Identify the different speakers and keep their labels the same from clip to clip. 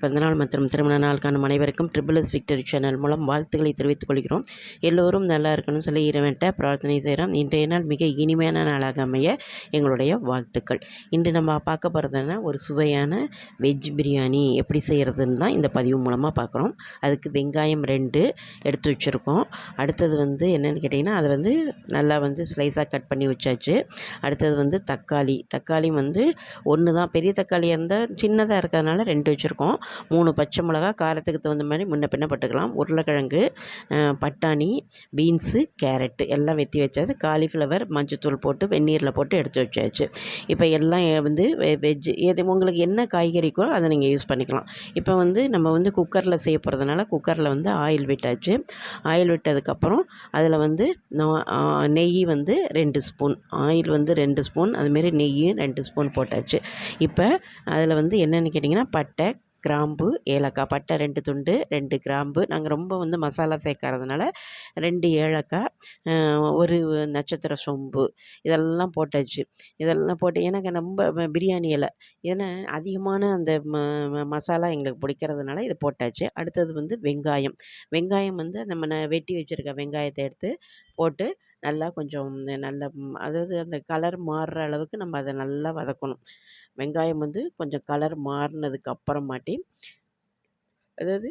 Speaker 1: பிறந்தநாள் மற்றும் திருமண நாள் காணும் அனைவருக்கும் ட்ரிபிள் எஸ் விக்டரி சேனல் மூலம் வாழ்த்துக்களை தெரிவித்துக் கொள்கிறோம். எல்லோரும் நல்லா இருக்கணும்னு சொல்லி இறைவன்ட்ட பிரார்த்தனை செய்கிறோம் இன்றைய நாள் மிக இனிமையான நாளாக அமைய எங்களுடைய வாழ்த்துக்கள். இன்று நம்ம பார்க்க போகிறதுனா ஒரு சுவையான வெஜ் பிரியாணி. எப்படி செய்கிறதுன்னு தான் இந்த பதிவு மூலமாக பார்க்குறோம். அதுக்கு வெங்காயம் ரெண்டு எடுத்து வச்சுருக்கோம். அடுத்தது வந்து என்னென்னு கேட்டிங்கன்னா அதை வந்து நல்லா வந்து ஸ்லைஸாக கட் பண்ணி வச்சாச்சு. அடுத்தது வந்து தக்காளி. தக்காளி வந்து ஒன்று தான் பெரிய தக்காளியாக இருந்தால் சின்னதாக இருக்கிறதுனால ரெண்டு வச்சுருக்கோம். மூணு பச்சை மிளகா காரத்துக்கு தகுந்த மாதிரி முன்ன பின்ன பட்டுக்கலாம். உருளைக்கிழங்கு பட்டாணி பீன்ஸு கேரட்டு எல்லாம் வெட்டி வச்சாச்சு. காலிஃப்ளவர் மஞ்சத்தூள் போட்டு வெந்நீரில் போட்டு எடுத்து வச்சாச்சு. இப்போ எல்லாம் வந்து வெஜ்ஜு எது உங்களுக்கு என்ன காய்கறிக்கோ அதை நீங்கள் யூஸ் பண்ணிக்கலாம். இப்போ வந்து நம்ம வந்து குக்கரில் செய்ய போகிறதுனால குக்கரில் வந்து ஆயில் விட்டாச்சு. ஆயில் விட்டதுக்கப்புறம் அதில் வந்து நெய் வந்து ரெண்டு ஸ்பூன் ஆயில் வந்து ரெண்டு ஸ்பூன் அதுமாரி நெய் ரெண்டு ஸ்பூன் போட்டாச்சு. இப்போ அதில் வந்து என்னென்னு கேட்டிங்கன்னா பட்டை கிராம்பு ஏலக்காய் பட்டை ரெண்டு துண்டு ரெண்டு கிராம்பு. நாங்கள் ரொம்ப வந்து மசாலா சேர்க்கறதுனால ரெண்டு ஏலக்காய் ஒரு நட்சத்திர சொம்பு இதெல்லாம் போட்டாச்சு. இதெல்லாம் போட்டு எனக்கு ரொம்ப பிரியாணி இலை. ஏன்னா அதிகமான அந்த ம மசாலா எங்களுக்கு பிடிக்கிறதுனால இதை போட்டாச்சு. அடுத்தது வந்து வெங்காயம். வெங்காயம் வந்து நம்ம வெட்டி வச்சுருக்க வெங்காயத்தை எடுத்து போட்டு நல்லா கொஞ்சம் நல்ல அதாவது அந்த கலர் மாறுற அளவுக்கு நம்ம அதை நல்லா வதக்கணும். வெங்காயம் வந்து கொஞ்சம் கலர் மாறினதுக்கு அப்புறமாட்டி அதாவது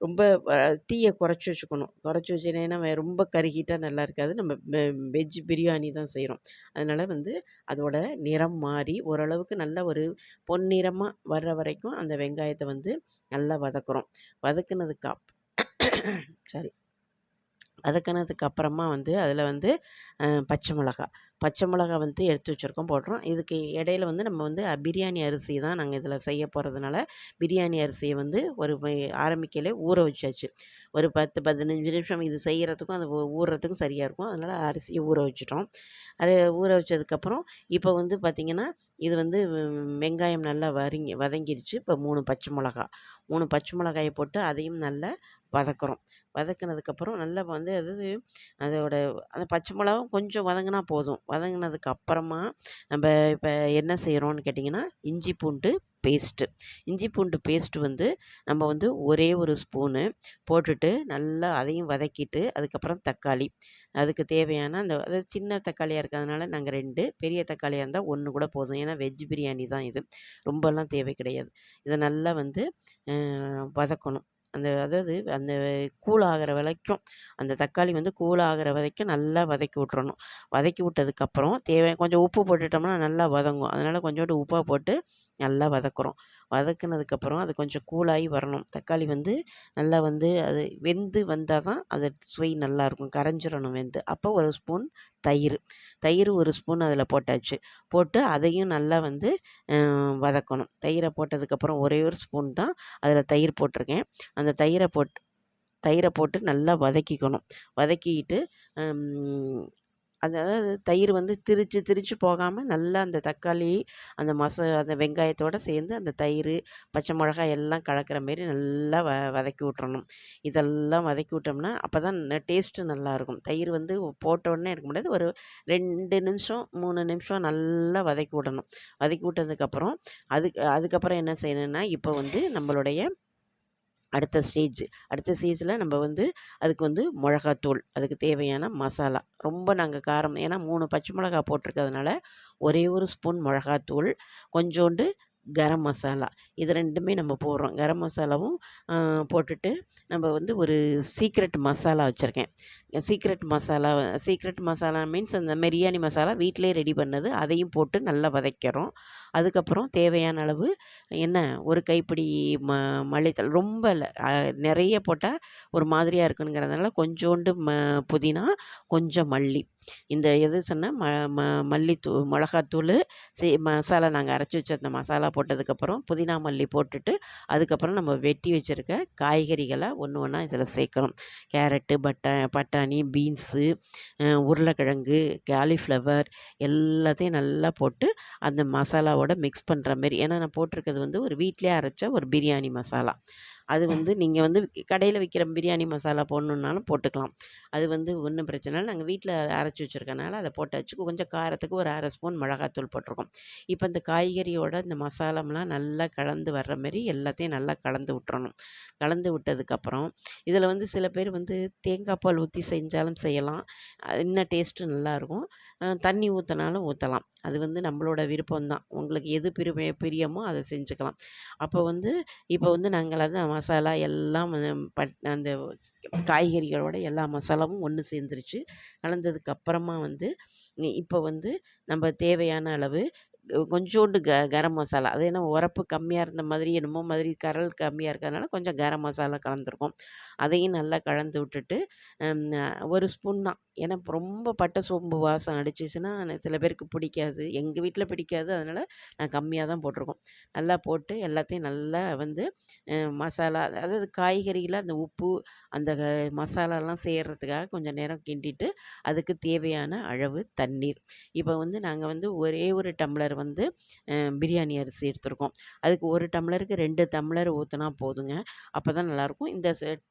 Speaker 1: ரொம்ப தீயை குறைச்சி வச்சுக்கணும். குறைச்சி வச்சுனேன்னா ரொம்ப கருகிட்டால் நல்லா இருக்காது. நம்ம வெஜ் பிரியாணி தான் செய்கிறோம் அதனால் வந்து அதோட நிறம் மாறி ஓரளவுக்கு நல்ல ஒரு பொன்னிறமாக வர்ற வரைக்கும் அந்த வெங்காயத்தை வந்து நல்லா வதக்குறோம். வதக்குனதுக்கு அப் சாரி. வதக்கினதுக்கு அப்புறமா வந்து அதில் வந்து பச்சை மிளகா. பச்சை மிளகா வந்து எடுத்து வச்சுருக்கோம் போடுறோம் இதுக்கு இடையில வந்து நம்ம வந்து பிரியாணி அரிசி தான் நாங்கள் இதில் செய்ய போகிறதுனால பிரியாணி அரிசியை வந்து ஒரு ஆரம்பிக்கலே ஊற வச்சாச்சு. ஒரு பத்து பதினஞ்சு நிமிஷம் இது செய்கிறதுக்கும் அது ஊறுறதுக்கும் சரியாக இருக்கும். அதனால் அரிசியை ஊற வச்சுட்டோம். அது ஊற வச்சதுக்கப்புறம் இப்போ வந்து பார்த்திங்கன்னா இது வந்து வெங்காயம் நல்லா வரிங்கி வதங்கிடுச்சு இப்போ மூணு பச்சை மிளகா. மூணு பச்சை மிளகாயை போட்டு அதையும் நல்லா வதக்குறோம். வதக்குனதுக்கப்புறம் நல்லா வந்து அதாவது அதோட அந்த பச்சை மிளகாவும் கொஞ்சம் வதங்கினா போதும். வதங்கினதுக்கு அப்புறமா நம்ம இப்போ என்ன செய்கிறோன்னு கேட்டிங்கன்னா இஞ்சி பூண்டு பேஸ்ட்டு. இஞ்சி பூண்டு பேஸ்ட்டு வந்து நம்ம வந்து ஒரே ஒரு ஸ்பூனு போட்டுட்டு நல்லா அதையும் வதக்கிட்டு அதுக்கப்புறம் தக்காளி. அதுக்கு தேவையான அந்த அதாவது சின்ன தக்காளியாக இருக்கிறதுனால நாங்கள் ரெண்டு பெரிய தக்காளியாக இருந்தால் ஒன்று கூட போதும். ஏன்னா வெஜ் பிரியாணி தான் இது. ரொம்பலாம் தேவை கிடையாது. இதை நல்லா வந்து வதக்கணும். அந்த அதாவது அந்த கூழ் ஆகிற வரைக்கும் அந்த தக்காளி வந்து கூழ் ஆகிற வரைக்கும் நல்லா வதக்கி விட்றணும் வதக்கி விட்டதுக்கப்புறம் தேவை கொஞ்சம் உப்பு போட்டுட்டோம்னா நல்லா வதங்கும். அதனால் கொஞ்சோண்டு உப்பாக போட்டு நல்லா வதக்குறோம். வதக்குனதுக்கப்புறம் அது கொஞ்சம் கூலாகி வரணும். தக்காளி வந்து நல்லா வந்து அது வெந்து வந்தால் தான் அது சுவை நல்லாயிருக்கும் கரைஞ்சிடணும் வெந்து. அப்போ ஒரு ஸ்பூன் தயிர். தயிர் ஒரு ஸ்பூன் அதில் போட்டாச்சு. போட்டு அதையும் நல்லா வந்து வதக்கணும். தயிரை போட்டதுக்கப்புறம் ஒரே ஒரு ஸ்பூன் தான் அதில் தயிர் போட்டிருக்கேன். அந்த தயிரை போட்டு தயிரை போட்டு நல்லா வதக்கிக்கணும். வதக்கிக்கிட்டு அதாவது தயிர் வந்து திரிச்சு திரித்து போகாமல் நல்லா அந்த தக்காளி அந்த மச அந்த வெங்காயத்தோடு சேர்ந்து அந்த தயிர் பச்சை மிளகாய் எல்லாம் கலக்கிற மாரி நல்லா வ வதக்கி விட்றணும் இதெல்லாம் வதக்கி விட்டோம்னா அப்போ தான் டேஸ்ட்டு நல்லாயிருக்கும் தயிர் வந்து போட்டோடனே இருக்க முடியாது. ஒரு ரெண்டு நிமிஷம் மூணு நிமிஷம் நல்லா வதக்கி விடணும். வதக்கி விட்டதுக்கப்புறம் அதுக்கு அதுக்கப்புறம் என்ன செய்யணுன்னா இப்போ வந்து நம்மளுடைய அடுத்த ஸ்டேஜ் அடுத்த ஸ்டேஜில் நம்ம வந்து அதுக்கு வந்து மிளகாத்தூள் அதுக்கு தேவையான மசாலா. ரொம்ப நாங்கள் காரம் ஏன்னா மூணு பச்சை மிளகா போட்டிருக்கிறதுனால ஒரே ஒரு ஸ்பூன் மிளகாத்தூள் கொஞ்சோண்டு கரம் மசாலா. இது ரெண்டுமே நம்ம போடுறோம். கரம் மசாலாவும் போட்டுட்டு நம்ம வந்து ஒரு சீக்ரெட் மசாலா வச்சுருக்கேன். சீக்ரெட் மசாலா சீக்ரெட் மசாலா மீன்ஸ் அந்த பிரியாணி மசாலா வீட்டிலே ரெடி பண்ணது. அதையும் போட்டு நல்லா வதக்கிறோம். அதுக்கப்புறம் தேவையான அளவு என்ன? ஒரு கைப்பிடி ம மல்லித்தழை ரொம்ப நிறைய போட்டால் ஒரு மாதிரியாக இருக்குங்கிறதுனால கொஞ்சோண்டு ம புதினா கொஞ்சம் மல்லி. இந்த எது சொன்னால் ம ம மல்லித்தூள் மிளகாத்தூள் சே மசாலா நாங்கள் அரைச்சி வச்சிருந்த மசாலா போட்டதுக்கப்புறம் புதினா மல்லி போட்டுட்டு அதுக்கப்புறம் நம்ம வெட்டி வச்சுருக்க காய்கறிகளை ஒன்று ஒன்றா இதில் சேர்க்கணும். கேரட்டு பட்டா பட்டாணி பீன்ஸு உருளைக்கிழங்கு காலிஃப்ளவர் எல்லாத்தையும் நல்லா போட்டு அந்த மசாலாவோட மிக்ஸ் பண்ணுற மாரி. ஏன்னா நான் போட்டிருக்கிறது வந்து ஒரு வீட்டிலே அரைச்ச ஒரு பிரியாணி மசாலா. அது வந்து நீங்கள் வந்து கடையில் விற்கிற பிரியாணி மசாலா போடணுன்னாலும் போட்டுக்கலாம். அது வந்து ஒன்றும் பிரச்சனை இல்லை. நாங்கள் வீட்டில் அரைச்சி வச்சுருக்கனால அதை போட்டாச்சு கொஞ்சம் காரத்துக்கு ஒரு அரை ஸ்பூன் மிளகாத்தூள் போட்டிருக்கோம். இப்போ இந்த காய்கறியோட இந்த மசாலாம்லாம் நல்லா கலந்து வர்ற மாதிரி எல்லாத்தையும் நல்லா கலந்து விட்டுறணும். கலந்து விட்டதுக்கப்புறம் இதில் வந்து சில பேர் வந்து தேங்காய் பால் ஊற்றி செஞ்சாலும் செய்யலாம். இன்னும் டேஸ்ட்டு நல்லாயிருக்கும் தண்ணி ஊற்றினாலும் ஊற்றலாம் அது வந்து நம்மளோட விருப்பம் தான் உங்களுக்கு எது பிரி பிரியமோ அதை செஞ்சுக்கலாம். அப்போ வந்து இப்போ வந்து நாங்கள் அதை மசாலா எல்லாம் பட் அந்த காய்கறிகளோட எல்லா மசாலாவும் ஒன்று சேர்ந்துருச்சு. கலந்ததுக்கு அப்புறமா வந்து இப்போ வந்து நம்ம தேவையான அளவு கொஞ்சோண்டு க கரம் மசாலா. அது என்ன உரப்பு கம்மியாக இருந்த மாதிரி என்னமோ மாதிரி கரல் கம்மியாக இருக்கிறதுனால கொஞ்சம் கரம் மசாலா கலந்துருக்கும். அதையும் நல்லா கலந்து விட்டுட்டு ஒரு ஸ்பூன் தான். ஏன்னா ரொம்ப பட்டை சோம்பு வாசம் அடிச்சிச்சுன்னா சில பேருக்கு பிடிக்காது. எங்கள் வீட்டில் பிடிக்காது. அதனால் நான் கம்மியாக தான் போட்டிருக்கோம். நல்லா போட்டு எல்லாத்தையும் நல்லா வந்து மசாலா அதாவது காய்கறியில் அந்த உப்பு அந்த மசாலாலாம் செய்கிறதுக்காக கொஞ்சம் நேரம் கிண்டிட்டு அதுக்கு தேவையான அளவு தண்ணீர். இப்போ வந்து நாங்கள் வந்து ஒரே ஒரு டம்ளர் வந்து பிரியாணி அரிசி எடுத்திருக்கோம். அதுக்கு ஒரு டம்ளருக்கு ரெண்டு டம்ளர் ஊற்றினா போதுங்க. அப்போ தான் நல்லாயிருக்கும் இந்த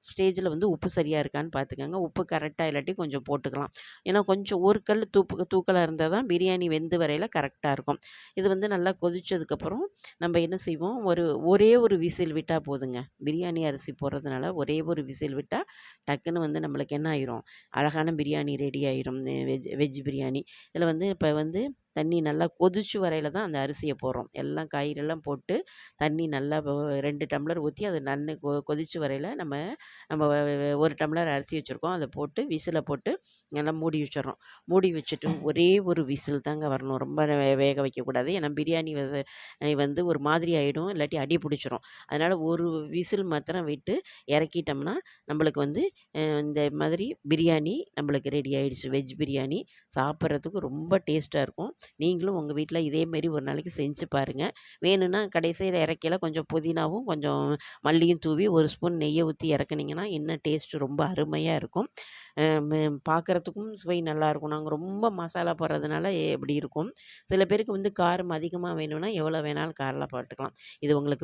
Speaker 1: ஸ்டேஜில் வந்து உப்பு சரியாக இருக்கான்னு பார்த்துக்கோங்க உப்பு கரெக்டாக இல்லாட்டி கொஞ்சம் போட்டுக்கலாம். ஏன்னா கொஞ்சம் ஒரு கல் தூப்பு தூக்கலாக இருந்தால் தான் பிரியாணி வெந்து வரையில் கரெக்டாக இருக்கும். இது வந்து நல்லா கொதித்ததுக்கப்புறம் நம்ம என்ன செய்வோம்? ஒரு ஒரே ஒரு விசில் விட்டால் போதுங்க. பிரியாணி அரிசி போடுறதுனால ஒரே ஒரு விசில் விட்டால் டக்குன்னு வந்து நம்மளுக்கு என்ன ஆயிரும்? அழகான பிரியாணி ரெடி ஆயிரும். Veg veg biryani. இதில் வந்து இப்போ வந்து தண்ணி நல்லா கொதிச்சு வரையில் தான் அந்த அரிசியை போடுறோம். எல்லாம் காய்கறிலாம் போட்டு தண்ணி நல்லா ரெண்டு டம்ளர் ஊற்றி அது நன்னு கொ கொதிச்சு வரையில் நம்ம நம்ம ஒரு டம்ளர் அரிசி வச்சுருக்கோம். அதை போட்டு விசிலை போட்டு நல்லா மூடி வச்சிடுறோம். மூடி வச்சுட்டு ஒரே ஒரு விசில் தாங்க வரணும். ரொம்ப வேக வைக்கக்கூடாது. ஏன்னா பிரியாணி வந்து ஒரு மாதிரி ஆகிடும் இல்லாட்டி அடி பிடிச்சிரும். அதனால் ஒரு விசில் மாத்திரம் விட்டு இறக்கிட்டோம்னா நம்மளுக்கு வந்து இந்த மாதிரி பிரியாணி நம்மளுக்கு ரெடி ஆகிடுச்சு வெஜ் பிரியாணி சாப்பிட்றதுக்கு ரொம்ப டேஸ்ட்டாக இருக்கும். நீங்களும் உங்கள் வீட்டில் இதேமாரி ஒரு நாளைக்கு செஞ்சு பாருங்கள் வேணும்னா கடைசியில் இறக்கையில் கொஞ்சம் புதினாவும் கொஞ்சம் மல்லியும் தூவி ஒரு ஸ்பூன் நெய்யை ஊற்றி இறக்குனீங்கன்னா இன்னும் டேஸ்ட்டு ரொம்ப அருமையாக இருக்கும். பார்க்குறதுக்கும் சுவை நல்லாயிருக்கும் நாங்கள் ரொம்ப மசாலா போடுறதுனால இப்படி இருக்கும்? சில பேருக்கு வந்து காரம் அதிகமாக வேணும்னா எவ்வளோ வேணாலும் காரில் போட்டுக்கலாம். இது உங்களுக்கு